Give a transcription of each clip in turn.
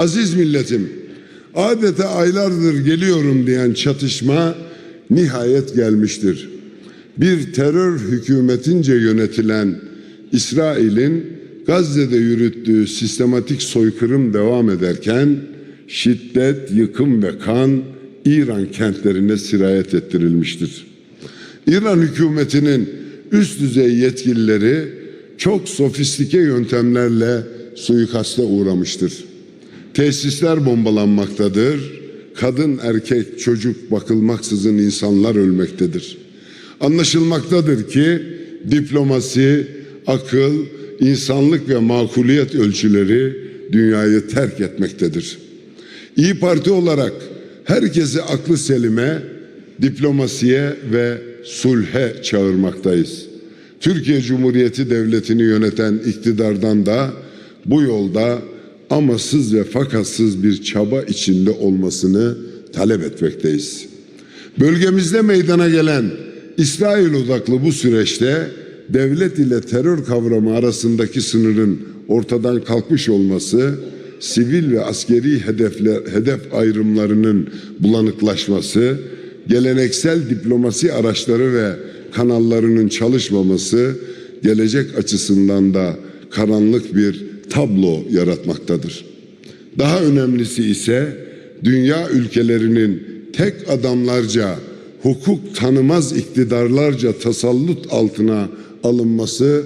Aziz milletim, adeta aylardır geliyorum diyen çatışma nihayet gelmiştir. Bir terör hükümetince yönetilen İsrail'in Gazze'de yürüttüğü sistematik soykırım devam ederken şiddet, yıkım ve kan İran kentlerine sirayet ettirilmiştir. İran hükümetinin üst düzey yetkilileri çok sofistike yöntemlerle suikaste uğramıştır. Tesisler bombalanmaktadır. Kadın, erkek, çocuk bakılmaksızın insanlar ölmektedir. Anlaşılmaktadır ki diplomasi, akıl, insanlık ve makuliyet ölçüleri dünyayı terk etmektedir. İyi Parti olarak herkesi aklı selime, diplomasiye ve sulhe çağırmaktayız. Türkiye Cumhuriyeti Devleti'ni yöneten iktidardan da bu yolda amasız ve fakatsız bir çaba içinde olmasını talep etmekteyiz. Bölgemizde meydana gelen İsrail odaklı bu süreçte devlet ile terör kavramı arasındaki sınırın ortadan kalkmış olması, sivil ve askeri hedefler, hedef ayrımlarının bulanıklaşması, geleneksel diplomasi araçları ve kanallarının çalışmaması gelecek açısından da karanlık bir tablo yaratmaktadır. Daha önemlisi ise dünya ülkelerinin tek adamlarca hukuk tanımaz iktidarlarca tasallut altına alınması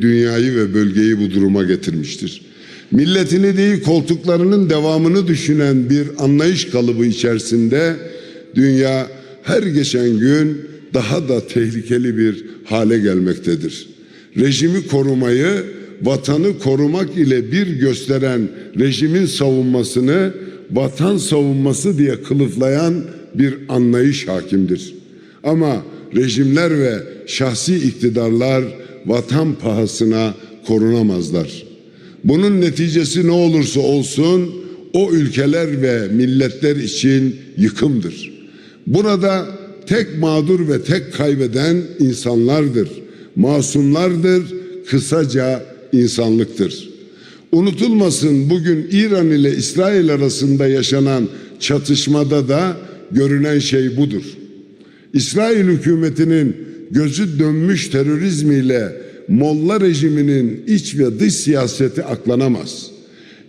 dünyayı ve bölgeyi bu duruma getirmiştir. Milletini değil koltuklarının devamını düşünen bir anlayış kalıbı içerisinde dünya her geçen gün daha da tehlikeli bir hale gelmektedir. Rejimi korumayı vatanı korumak ile bir gösteren rejimin savunmasını vatan savunması diye kılıflayan bir anlayış hakimdir. Ama rejimler ve şahsi iktidarlar vatan pahasına korunamazlar. Bunun neticesi ne olursa olsun o ülkeler ve milletler için yıkımdır. Burada tek mağdur ve tek kaybeden insanlardır, masumlardır, kısaca insanlıktır. Unutulmasın bugün İran ile İsrail arasında yaşanan çatışmada da görünen şey budur. İsrail hükümetinin gözü dönmüş terörizmiyle Molla rejiminin iç ve dış siyaseti aklanamaz.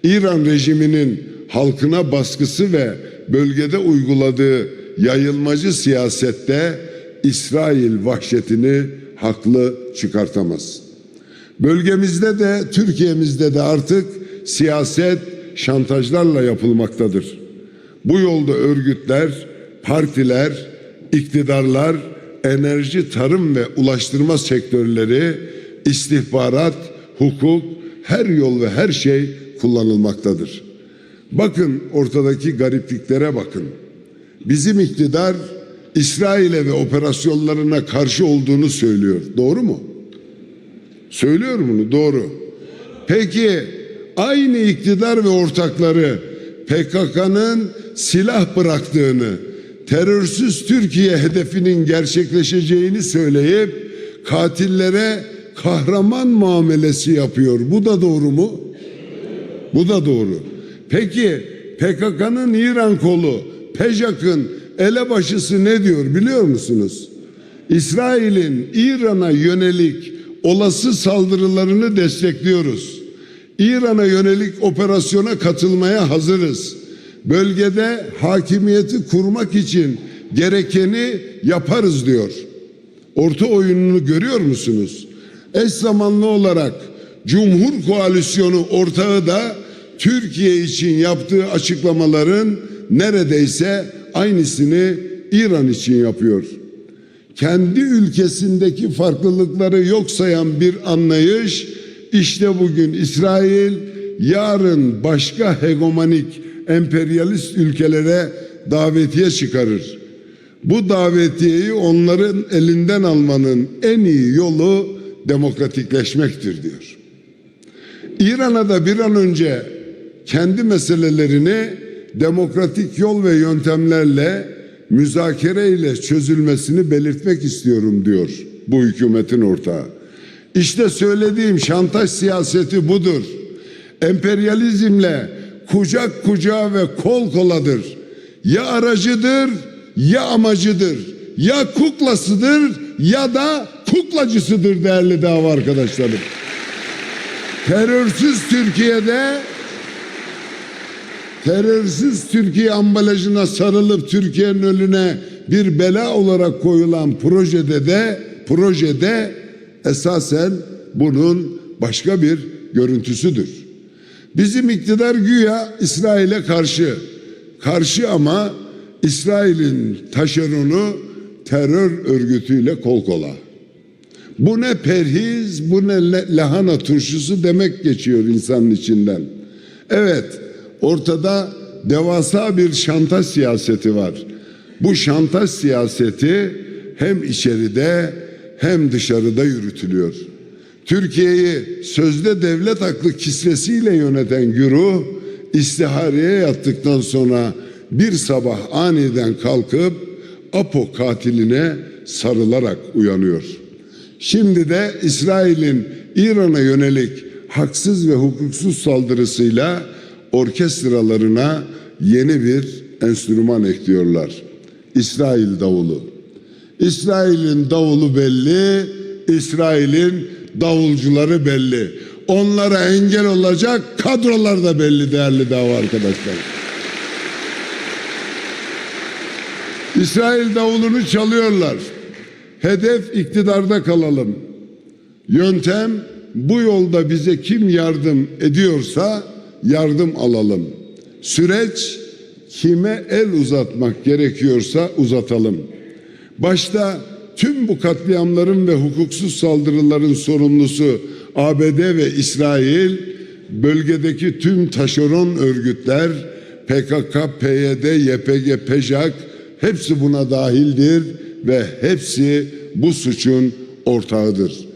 İran rejiminin halkına baskısı ve bölgede uyguladığı yayılmacı siyasette İsrail vahşetini haklı çıkartamaz. Bölgemizde de Türkiye'mizde de artık siyaset şantajlarla yapılmaktadır. Bu yolda örgütler, partiler, iktidarlar, enerji, tarım ve ulaştırma sektörleri, istihbarat, hukuk, her yol ve her şey kullanılmaktadır. Bakın ortadaki garipliklere bakın. Bizim iktidar İsrail'e ve operasyonlarına karşı olduğunu söylüyor. Doğru mu? Söylüyor bunu doğru. Peki aynı iktidar ve ortakları PKK'nın silah bıraktığını, terörsüz Türkiye hedefinin gerçekleşeceğini söyleyip katillere kahraman muamelesi yapıyor. Bu da doğru mu? Bu da doğru. Peki PKK'nın İran kolu, PEJAK'ın elebaşısı ne diyor biliyor musunuz? İsrail'in İran'a yönelik olası saldırılarını destekliyoruz. İran'a yönelik operasyona katılmaya hazırız. Bölgede hakimiyeti kurmak için gerekeni yaparız diyor. Orta oyununu görüyor musunuz? Eş zamanlı olarak Cumhur Koalisyonu ortağı da Türkiye için yaptığı açıklamaların neredeyse aynısını İran için yapıyor. Kendi ülkesindeki farklılıkları yok sayan bir anlayış işte bugün İsrail yarın başka hegemonik emperyalist ülkelere davetiye çıkarır. Bu davetiyeyi onların elinden almanın en iyi yolu demokratikleşmektir diyor. İran'a da bir an önce kendi meselelerini demokratik yol ve yöntemlerle müzakere ile çözülmesini belirtmek istiyorum diyor bu hükümetin ortağı. İşte söylediğim şantaj siyaseti budur. Emperyalizmle kucak kucağa ve kol koladır. Ya aracıdır ya amacıdır. Ya kuklasıdır ya da kuklacısıdır değerli dava arkadaşlarım. Terörsüz Türkiye'de terörsüz Türkiye ambalajına sarılıp Türkiye'nin önüne bir bela olarak koyulan projede de projede esasen bunun başka bir görüntüsüdür. Bizim iktidar güya İsrail'e karşı. Karşı ama İsrail'in taşeronu terör örgütüyle kol kola. Bu ne perhiz, bu ne lahana turşusu demek geçiyor insanın içinden. Evet, ortada devasa bir şantaj siyaseti var. Bu şantaj siyaseti hem içeride hem dışarıda yürütülüyor. Türkiye'yi sözde devlet aklı kisvesiyle yöneten güruh istihareye yattıktan sonra bir sabah aniden kalkıp Apo katiline sarılarak uyanıyor. Şimdi de İsrail'in İran'a yönelik haksız ve hukuksuz saldırısıyla orkestralarına yeni bir enstrüman ekliyorlar. İsrail davulu. İsrail'in davulu belli, İsrail'in davulcuları belli. Onlara engel olacak kadrolar da belli değerli dava arkadaşlar. İsrail davulunu çalıyorlar. Hedef iktidarda kalalım. Yöntem bu yolda bize kim yardım ediyorsa yardım alalım. Süreç kime el uzatmak gerekiyorsa uzatalım. Başta tüm bu katliamların ve hukuksuz saldırıların sorumlusu ABD ve İsrail, bölgedeki tüm taşeron örgütler, PKK, PYD, YPG, PJAK hepsi buna dahildir ve hepsi bu suçun ortağıdır.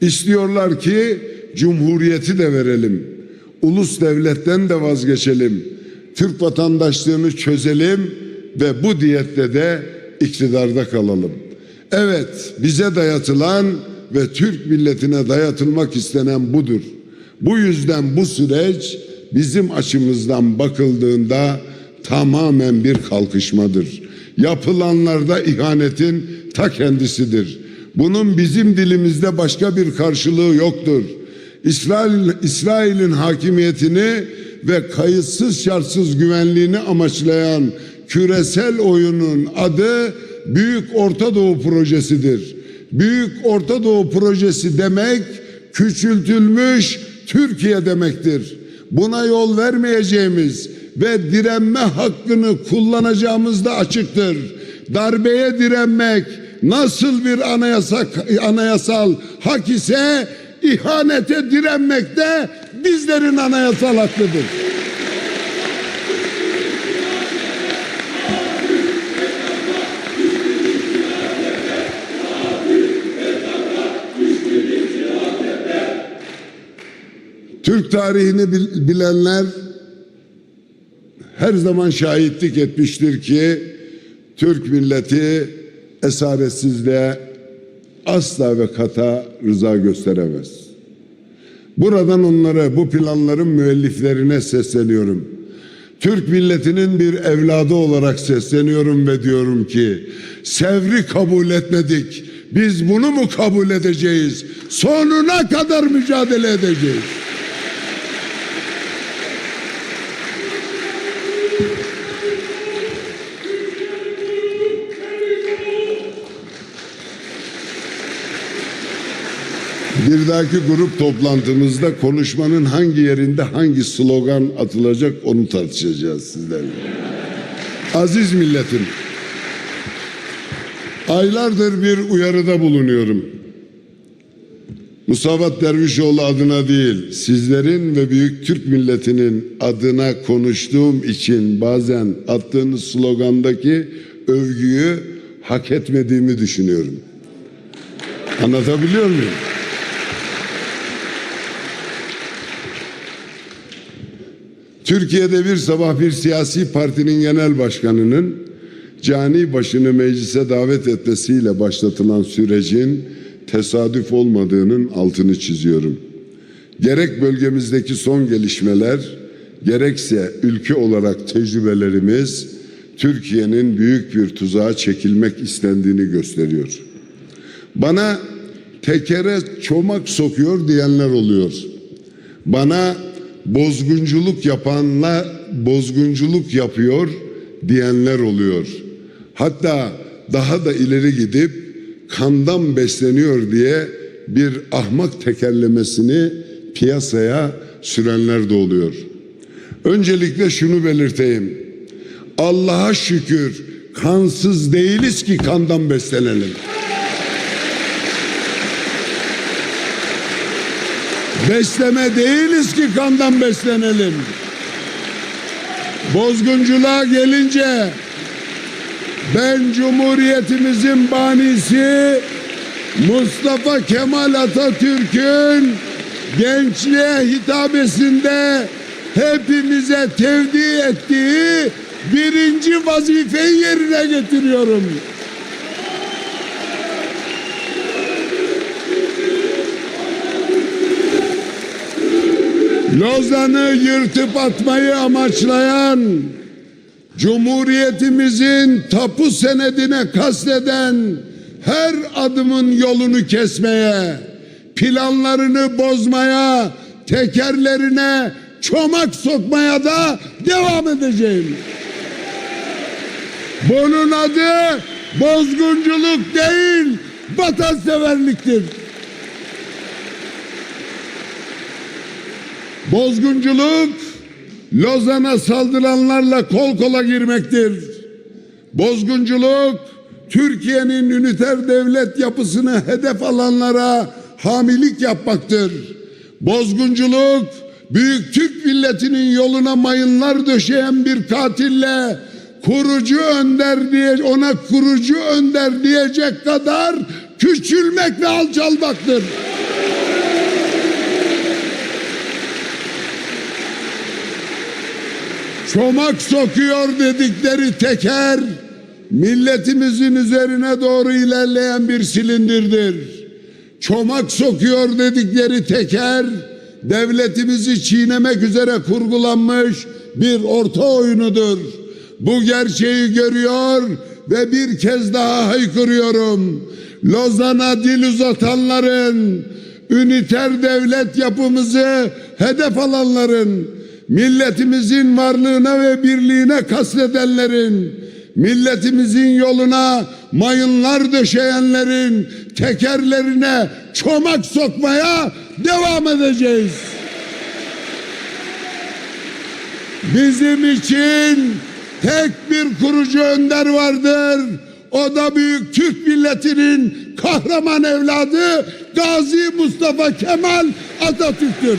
İstiyorlar ki cumhuriyeti de verelim. Ulus devletten de vazgeçelim. Türk vatandaşlığını çözelim ve bu diyette de iktidarda kalalım. Evet bize dayatılan ve Türk milletine dayatılmak istenen budur. Bu yüzden bu süreç bizim açımızdan bakıldığında tamamen bir kalkışmadır. Yapılanlarda ihanetin ta kendisidir. Bunun bizim dilimizde başka bir karşılığı yoktur. İsrail İsrail'in hakimiyetini ve kayıtsız şartsız güvenliğini amaçlayan küresel oyunun adı Büyük Orta Doğu Projesi'dir. Büyük Orta Doğu Projesi demek küçültülmüş Türkiye demektir. Buna yol vermeyeceğimiz ve direnme hakkını kullanacağımız da açıktır. Darbeye direnmek nasıl bir anayasa, anayasal hak ise ihanete direnmek de bizlerin anayasal hakkıdır. Türk tarihini bil- bilenler her zaman şahitlik etmiştir ki Türk milleti esaretsizliğe asla ve kata rıza gösteremez. Buradan onlara bu planların müelliflerine sesleniyorum. Türk milletinin bir evladı olarak sesleniyorum ve diyorum ki sevri kabul etmedik. Biz bunu mu kabul edeceğiz? Sonuna kadar mücadele edeceğiz. Bir dahaki grup toplantımızda konuşmanın hangi yerinde hangi slogan atılacak onu tartışacağız sizlerle. Aziz milletim, aylardır bir uyarıda bulunuyorum. Musavat Dervişoğlu adına değil, sizlerin ve büyük Türk milletinin adına konuştuğum için bazen attığınız slogandaki övgüyü hak etmediğimi düşünüyorum. Anlatabiliyor muyum? Türkiye'de bir sabah bir siyasi partinin genel başkanının cani başını meclise davet etmesiyle başlatılan sürecin tesadüf olmadığının altını çiziyorum. Gerek bölgemizdeki son gelişmeler, gerekse ülke olarak tecrübelerimiz Türkiye'nin büyük bir tuzağa çekilmek istendiğini gösteriyor. Bana tekere çomak sokuyor diyenler oluyor. Bana bozgunculuk yapanla bozgunculuk yapıyor diyenler oluyor. Hatta daha da ileri gidip kandan besleniyor diye bir ahmak tekerlemesini piyasaya sürenler de oluyor. Öncelikle şunu belirteyim. Allah'a şükür kansız değiliz ki kandan beslenelim. Besleme değiliz ki kandan beslenelim. Bozgunculuğa gelince ben Cumhuriyetimizin banisi Mustafa Kemal Atatürk'ün gençliğe hitabesinde hepimize tevdi ettiği birinci vazifeyi yerine getiriyorum. Lozan'ı yırtıp atmayı amaçlayan Cumhuriyetimizin tapu senedine kasteden her adımın yolunu kesmeye, planlarını bozmaya, tekerlerine çomak sokmaya da devam edeceğim. Bunun adı bozgunculuk değil, vatanseverliktir. Bozgunculuk Lozan'a saldıranlarla kol kola girmektir. Bozgunculuk Türkiye'nin üniter devlet yapısını hedef alanlara hamilik yapmaktır. Bozgunculuk büyük Türk milletinin yoluna mayınlar döşeyen bir katille kurucu önder diye ona kurucu önder diyecek kadar küçülmek ve alçalmaktır. Çomak sokuyor dedikleri teker milletimizin üzerine doğru ilerleyen bir silindirdir. Çomak sokuyor dedikleri teker devletimizi çiğnemek üzere kurgulanmış bir orta oyunudur. Bu gerçeği görüyor ve bir kez daha haykırıyorum. Lozan'a dil uzatanların, üniter devlet yapımızı hedef alanların, milletimizin varlığına ve birliğine kasledenlerin, milletimizin yoluna mayınlar döşeyenlerin tekerlerine çomak sokmaya devam edeceğiz. Bizim için tek bir kurucu önder vardır. O da büyük Türk milletinin kahraman evladı Gazi Mustafa Kemal Atatürk'tür.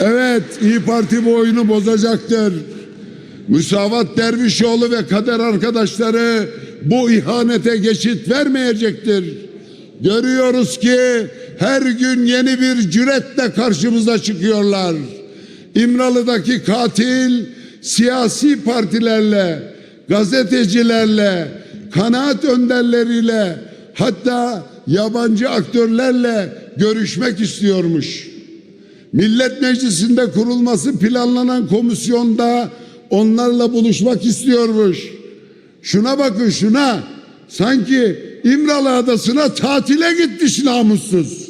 Evet, İyi Parti bu oyunu bozacaktır. Müsavat Dervişoğlu ve kader arkadaşları bu ihanete geçit vermeyecektir. Görüyoruz ki her gün yeni bir cüretle karşımıza çıkıyorlar. İmralı'daki katil siyasi partilerle, gazetecilerle, kanaat önderleriyle hatta yabancı aktörlerle görüşmek istiyormuş. Millet Meclisi'nde kurulması planlanan komisyonda onlarla buluşmak istiyormuş. Şuna bakın şuna. Sanki İmralı Adası'na tatile gitmiş namussuz.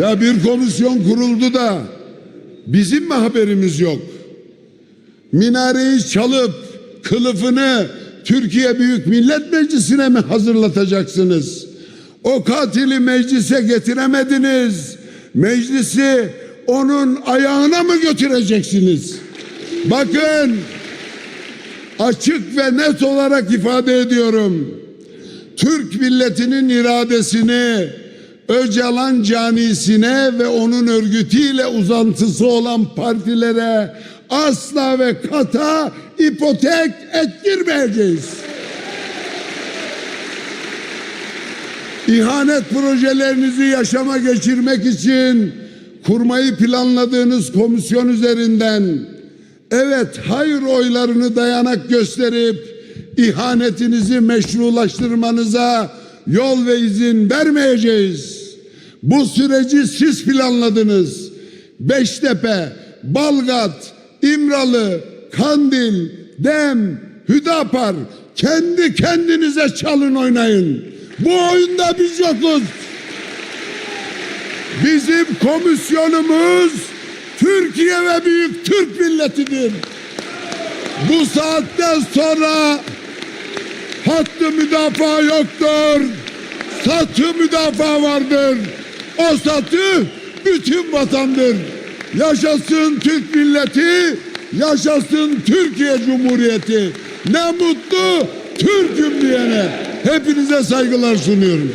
Ya bir komisyon kuruldu da bizim mi haberimiz yok? Minareyi çalıp kılıfını Türkiye Büyük Millet Meclisi'ne mi hazırlatacaksınız? O katili meclise getiremediniz. Meclisi onun ayağına mı götüreceksiniz? Bakın açık ve net olarak ifade ediyorum. Türk milletinin iradesini Öcalan canisine ve onun örgütüyle uzantısı olan partilere asla ve kata ipotek ettirmeyeceğiz. İhanet projelerinizi yaşama geçirmek için kurmayı planladığınız komisyon üzerinden evet hayır oylarını dayanak gösterip ihanetinizi meşrulaştırmanıza yol ve izin vermeyeceğiz. Bu süreci siz planladınız. Beştepe, Balgat, İmralı, Kandil, Dem, Hüdapar kendi kendinize çalın oynayın. Bu oyunda biz yokuz. Bizim komisyonumuz Türkiye ve Büyük Türk milletidir. Bu saatten sonra hattı müdafaa yoktur. Satı müdafaa vardır. O satı bütün vatandır. Yaşasın Türk milleti, yaşasın Türkiye Cumhuriyeti. Ne mutlu Türk'üm diyene. Hepinize saygılar sunuyorum.